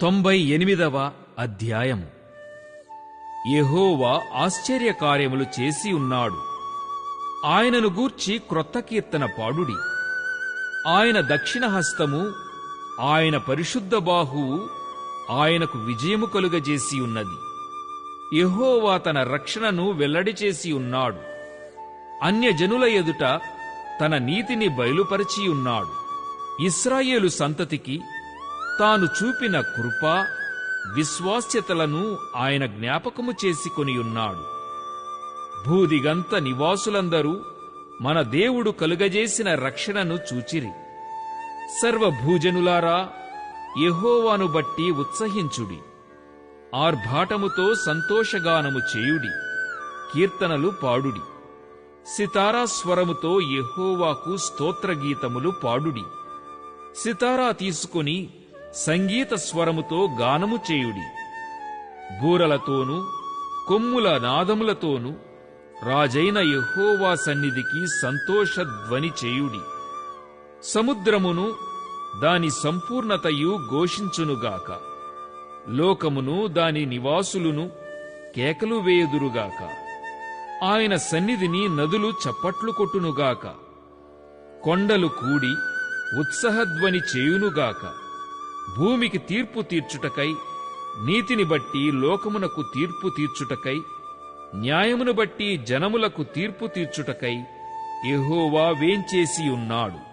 తొంభై ఎనిమిదవ అధ్యాయం యహోవా ఆశ్చర్యకార్యములు చేసి ఉన్నాడు. ఆయనను గూర్చి క్రొత్త కీర్తన పాడుడి. ఆయన దక్షిణ హస్తము ఆయన పరిశుద్ధ బాహువు ఆయనకు విజయము కలుగజేసి ఉన్నది. యహోవా తన రక్షణను వెల్లడి చేసి ఉన్నాడు. అన్యజనుల ఎదుట తన నీతిని బయలుపరిచి ఉన్నాడు. ఇస్రాయేలు సంతతికి తాను చూపిన కృప విశ్వాస్యతలను ఆయన జ్ఞాపకము చేసుకొని ఉన్నాడు. భూదిగంత నివాసులందరూ మన దేవుడు కలుగజేసిన రక్షణను చూచిరి. సర్వభూజనులారా యహోవాను బట్టి ఉత్సహించుడి. ఆర్భాటముతో సంతోషగానము చేయుడి. కీర్తనలు పాడుడి. సితారా స్వరముతో స్తోత్రగీతములు పాడుడి. సితారా తీసుకుని సంగీత స్వరముతో గానము చేయుడి. బూరలతోనూ కొమ్ముల నాదములతోనూ రాజైన యెహోవా సన్నిధికి సంతోషధ్వని చేయుడి. సముద్రమును దాని సంపూర్ణతయు ఘోషించునుగాక. లోకమును దాని నివాసులును కేకలు వేయుదురుగాక. ఆయన సన్నిధిని నదులు చప్పట్లు కొట్టునుగాక. కొండలు కూడి ఉత్సహధ్వని చేయునుగాక. భూమికి తీర్పు తీర్చుటకై నీతిని బట్టి లోకమునకు తీర్పు తీర్చుటకై న్యాయమును బట్టి జనములకు తీర్పు తీర్చుటకై ఎహోవా వేంచేసి ఉన్నాడు.